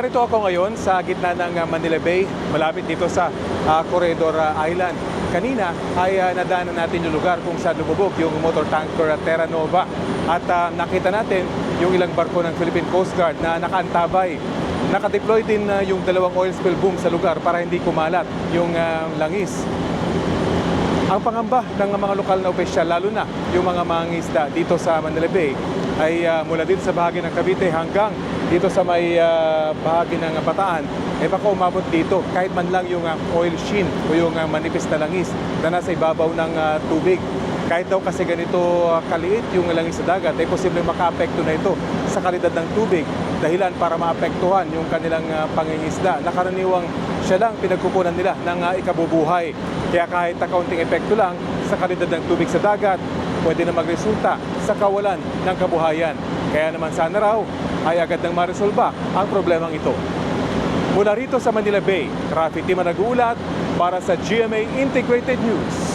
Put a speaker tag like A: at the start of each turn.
A: Narito ako ngayon sa gitna ng uh, Manila Bay, malapit dito sa uh, Corredor uh, Island. Kanina ay uh, nadaanan natin yung lugar kung saan lumubog yung motor tanker uh, Terra Nova. At uh, nakita natin yung ilang barko ng Philippine Coast Guard na nakaantabay. Nakadeploy din uh, yung dalawang oil spill boom sa lugar para hindi kumalat yung uh, langis. Ang pangamba ng mga lokal na opisyal, lalo na yung mga mangingisda dito sa Manila Bay, ay ah, mula dito sa bahagi ng Cavite hanggang dito sa may ah, bahagi ng Bataan, eh baka umabot dito kahit man lang yung ah, oil sheen o yung ah, manipis na langis na nasa ibabaw ng ah, tubig. Kahit daw kasi ganito ah, kaliit yung langis sa dagat, ay posibleng makaapekto na ito sa kalidad ng tubig dahilan para maapektuhan yung kanilang ah, pangingisda na karaniwang siya lang pinagkukunan nila ng ah, ikabubuhay. Kaya kahit na kaunting epekto lang sa kalidad ng tubig sa dagat, pwede na magresulta sa kawalan ng kabuhayan. Kaya naman sana raw ay agad nang maresolba ang problemang ito. Mula rito sa Manila Bay, Rafi Tima nag-uulat para sa GMA Integrated News.